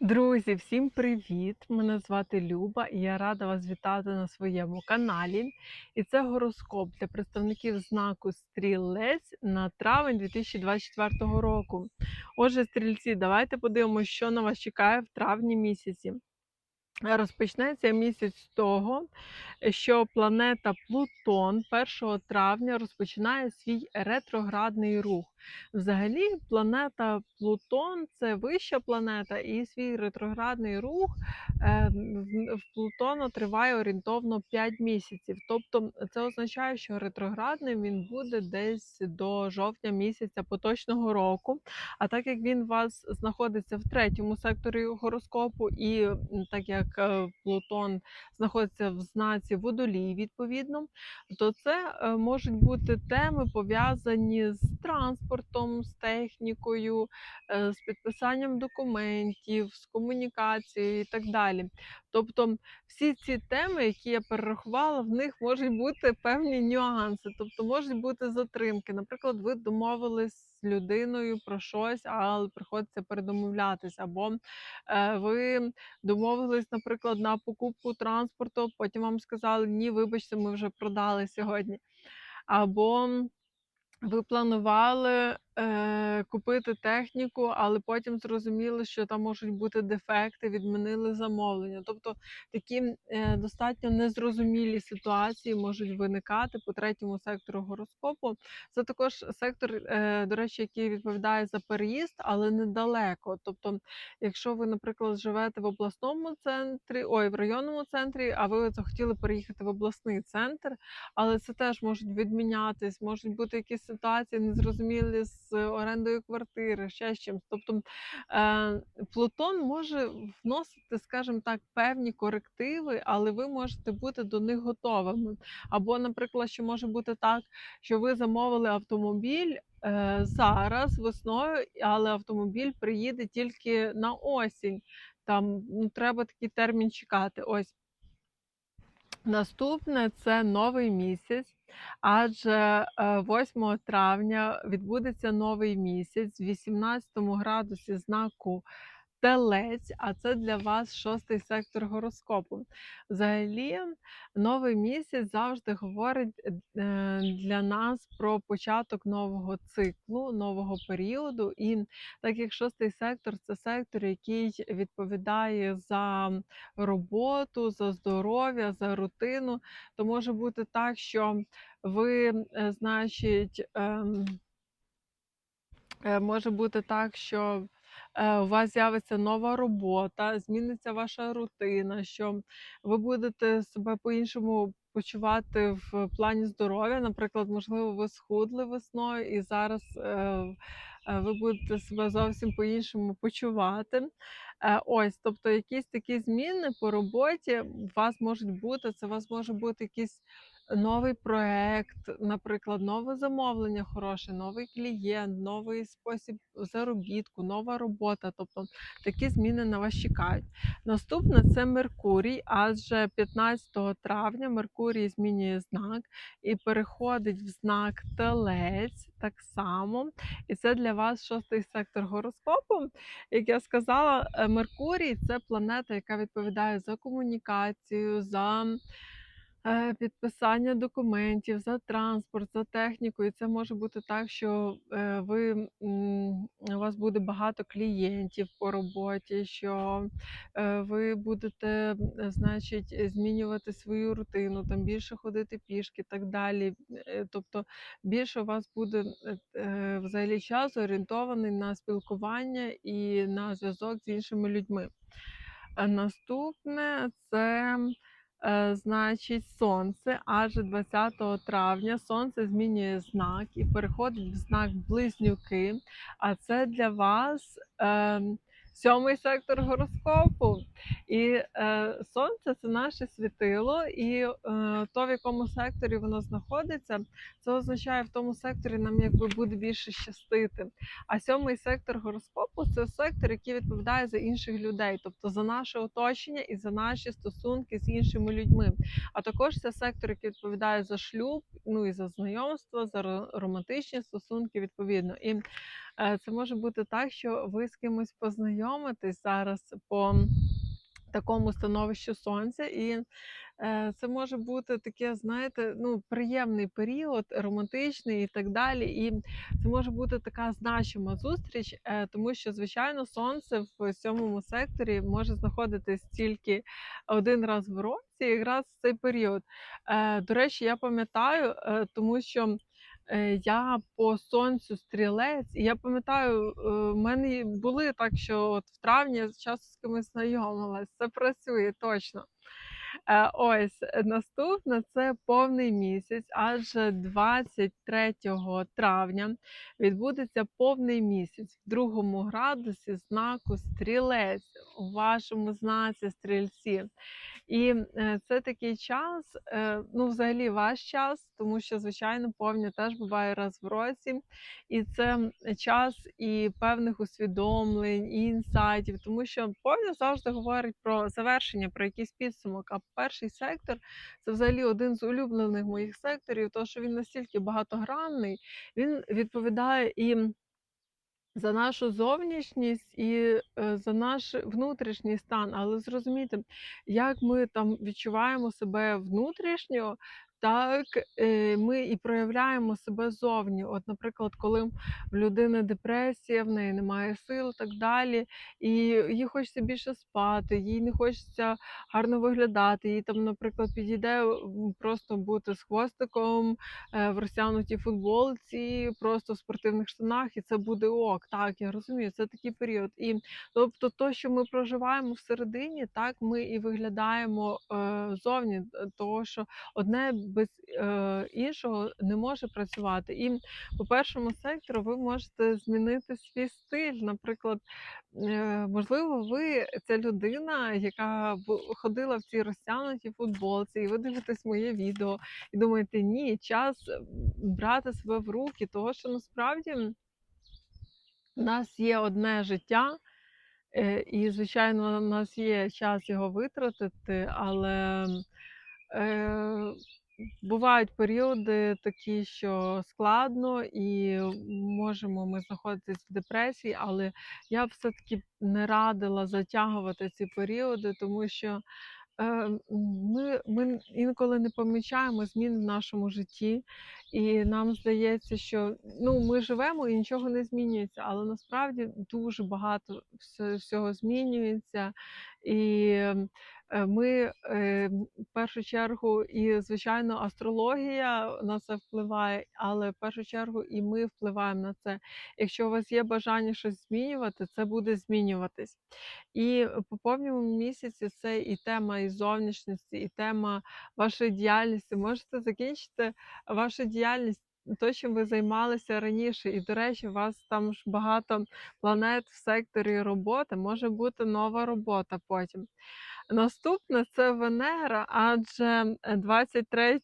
Друзі, всім привіт! Мене звати Люба і я рада вас вітати на своєму каналі. І це гороскоп для представників знаку Стрілець на травень 2024 року. Отже, стрільці, давайте подивимося, що на вас чекає в травні місяці. Розпочнеться місяць з того, що планета Плутон 1 травня розпочинає свій ретроградний рух. Взагалі, планета Плутон це вища планета, і свій ретроградний рух е, в- Плутона триває орієнтовно 5 місяців. Тобто це означає, що ретроградним він буде десь до жовтня місяця поточного року. А так як він у вас знаходиться в третьому секторі гороскопу, і так як е, Плутон знаходиться в знаці водолій, відповідно, то це е, можуть бути теми пов'язані з транспортом, з технікою, е, з підписанням документів, з комунікацією і так далі. Тобто всі ці теми, які я перерахувала, в них можуть бути певні нюанси, тобто можуть бути затримки. Наприклад, ви домовились людиною про щось, але приходиться передомовлятись, або е, ви домовились, наприклад, на покупку транспорту, потім вам сказали, ні, вибачте, ми вже продали сьогодні. Або ви планували е, купити техніку, але потім зрозуміли, що там можуть бути дефекти, відмінили замовлення. Тобто такі е, достатньо незрозумілі ситуації можуть виникати по третьому сектору гороскопу. Це також сектор, е, до речі, який відповідає за переїзд, але недалеко. Тобто, якщо ви, наприклад, живете в обласному центрі, ой, в районному центрі, а ви захотіли переїхати в обласний центр, але це теж можуть відмінятись, можуть бути якісь ситуації незрозумілі з орендою квартири, ще з чимось. Тобто е, Плутон може вносити, скажімо так, певні корективи, але ви можете бути до них готовими. Або, наприклад, що може бути так, що ви замовили автомобіль. е, Зараз весною, але автомобіль приїде тільки на осінь. Там ну, треба такий термін чекати. Ось Наступне це новий місяць, адже е, 8 травня відбудеться новий місяць в 18 градусі знаку Телець, а це для вас шостий сектор гороскопу. Взагалі, новий місяць завжди говорить е, для нас про початок нового циклу, нового періоду. І так як шостий сектор це сектор, який відповідає за роботу, за здоров'я, за рутину, то може бути так, що ви, е, значить, ем, Е, Може бути так, що у вас з'явиться нова робота, зміниться ваша рутина, що ви будете себе по-іншому почувати в плані здоров'я. Наприклад, можливо, ви схудли весною і зараз е, е, ви будете себе зовсім по-іншому почувати. Е, Ось, тобто якісь такі зміни по роботі у вас можуть бути. Це у вас може бути якийсь новий проект, наприклад, нове замовлення хороше, новий клієнт, новий спосіб заробітку, нова робота. Тобто такі зміни на вас чекають. Наступне це Меркурій, адже 15 травня Меркурій змінює знак і переходить в знак Телець так само. І це для вас шостий сектор гороскопу. Як я сказала, е, Меркурій це планета, яка відповідає за комунікацію, за підписання документів, за транспорт, за техніку. І це може бути так, що е, ви, у вас буде багато клієнтів по роботі, що е, ви будете, е, значить, змінювати свою рутину, там більше ходити пішки і так далі. Е, Тобто більше у вас буде е, е, взагалі час орієнтований на спілкування і на зв'язок з іншими людьми. Е, Наступне це Е, значить, сонце аж 20 травня сонце змінює знак і переходить в знак близнюки. А це для вас е, сьомий сектор гороскопу. І е, сонце це наше світило, і е, то, в якому секторі воно знаходиться, це означає в тому секторі нам якби буде більше щастити. А сьомий сектор гороскопу це сектор, який відповідає за інших людей, тобто за наше оточення і за наші стосунки з іншими людьми. А також це сектор, який відповідає за шлюб, ну і за знайомство, за романтичні стосунки відповідно. І Це може бути так, що ви з кимось познайомитесь зараз по такому становищу сонця, і е, це може бути таке, знаєте, ну, приємний період, романтичний і так далі. І це може бути така значима зустріч, е, тому що, звичайно, сонце в сьомому секторі може знаходитись тільки один раз в році, якраз в цей період. Е, До речі, я пам'ятаю, е, тому що. Е, Я по сонцю стрілець, і я пам'ятаю, е, в мене були так, що от в травні я часто з кимось знайомилась. Це працює точно. Е, Ось наступне це повний місяць, адже 23 травня відбудеться повний місяць в другому градусі знаку стрілець у вашому знаці стрільці. І це такий час, ну, взагалі ваш час, тому що, звичайно, повня теж буває раз в році. І це час і певних усвідомлень, і інсайтів, тому що повня завжди говорить про завершення, про якийсь підсумок. А перший сектор це взагалі один з улюблених моїх секторів, тому що він настільки багатогранний, він відповідає і за нашу зовнішність і е, за наш внутрішній стан. Але зрозумійте, як ми там відчуваємо себе внутрішньо, так е, ми і проявляємо себе зовні. От, наприклад, коли в людини депресія, в неї немає сил, так далі, і їй хочеться більше спати, їй не хочеться гарно виглядати. Їй там, наприклад, підійде просто бути з хвостиком е, в розтягнутій футболці, просто в спортивних штанах, і це буде ок. Так, я розумію, це такий період. І тобто, то, що ми проживаємо всередині, так ми і виглядаємо е, зовні, того що одне без е, іншого не може працювати. І по першому сектору ви можете змінити свій стиль. Наприклад, е, можливо, ви ця людина, яка ходила в цій розтягнутій футболці, і ви дивитесь моє відео, і думаєте, ні, час брати себе в руки, того що насправді у нас є одне життя. Е, І, звичайно, у нас є час його витратити, але е, бувають періоди такі, що складно, і можемо ми знаходитись в депресії, але я все-таки не радила затягувати ці періоди, тому що е, ми, ми інколи не помічаємо змін в нашому житті, і нам здається, що ну, ми живемо і нічого не змінюється, але насправді дуже багато всього змінюється. І е, ми е, в першу чергу, і звичайно, астрологія на це впливає, але в першу чергу і ми впливаємо на це. Якщо у вас є бажання щось змінювати, це буде змінюватись. І по повному місяці це і тема і зовнішності, і тема вашої діяльності. Можете закінчити вашу діяльність. То, чим ви займалися раніше, і до речі, у вас там ж багато планет в секторі роботи, може бути нова робота потім. Наступне це Венера, адже е, 23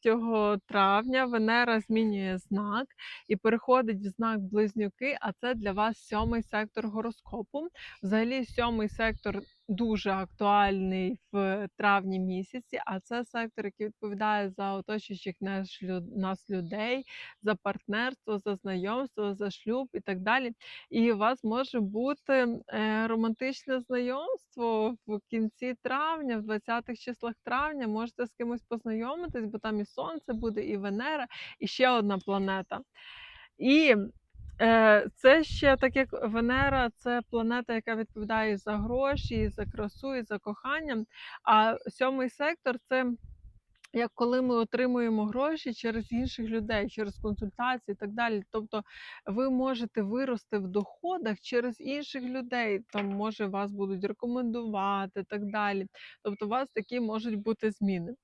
травня Венера змінює знак і переходить в знак Близнюки, а це для вас сьомий сектор гороскопу. Взагалі, сьомий сектор дуже актуальний в травні місяці, а це сектор, який відповідає за оточуючих нас лю- нас людей, за партнерство, за знайомство, за шлюб і так далі. І у вас може бути е, романтичне знайомство в кінці травня, в 20-х числах травня. Можете з кимось познайомитись, бо там і сонце буде, і Венера, і ще одна планета. І це ще так як Венера, це планета, яка відповідає за гроші, за красу, і за кохання. А сьомий сектор це як коли ми отримуємо гроші через інших людей, через консультації і так далі. Тобто ви можете вирости в доходах через інших людей. Там може вас будуть рекомендувати і так далі. Тобто, у вас такі можуть бути зміни.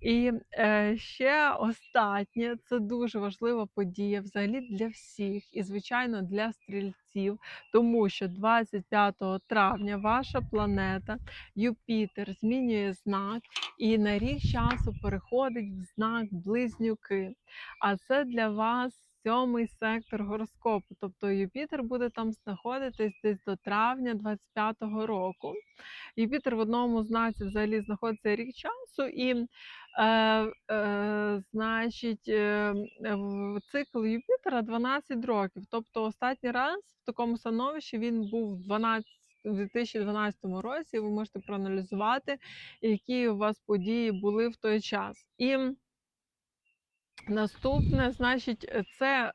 І е, ще останнє це дуже важлива подія взагалі для всіх, і звичайно для стрільців, тому що 25 травня ваша планета Юпітер змінює знак і на рік часу переходить в знак близнюки. А це для вас сьомий сектор гороскопу. Тобто Юпітер буде там знаходитись десь до травня 25-го року. Юпітер в одному знаці взагалі знаходиться рік часу, і е, е, значить, е, цикл Юпітера 12 років. Тобто, останній раз в такому становищі він був в 12 у 2012 році. Ви можете проаналізувати, які у вас події були в той час. І Наступне, значить, це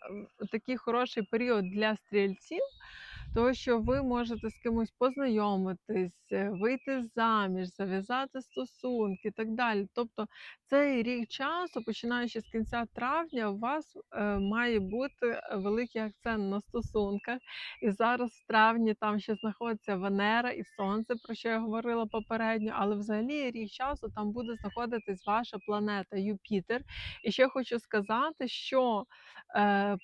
такий хороший період для стрільців, тому що ви можете з кимось познайомитись, е, вийти заміж, зав'язати стосунки і так далі. Тобто цей рік часу, починаючи з кінця травня, у вас е, має бути великий акцент на стосунках. І зараз в травні там ще знаходиться Венера і Сонце, про що я говорила попередньо, але взагалі рік часу там буде знаходитись ваша планета Юпітер. І ще хочу сказати, що е, е,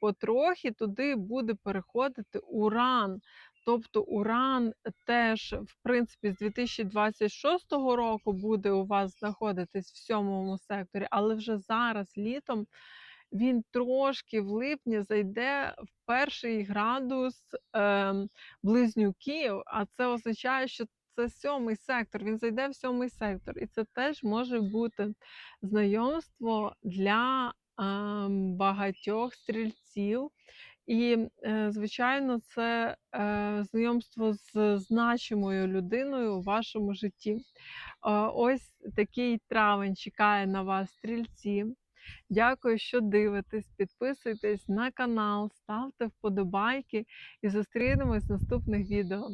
потрохи туди буде переходити Уран. Тобто Уран теж, в принципі, з 2026 року буде у вас знаходитись в сьомому секторі, але вже зараз літом він трошки в липні зайде в перший градус е, близнюків, а це означає, що це сьомий сектор. Він зайде в сьомий сектор, і це теж може бути знайомство для ем, багатьох стрільців. І, е, звичайно, це е, знайомство з значимою людиною у вашому житті. Е, Ось такий травень чекає на вас, стрільці. Дякую, що дивитесь. Підписуйтесь на канал, ставте вподобайки і зустрінемось в наступних відео.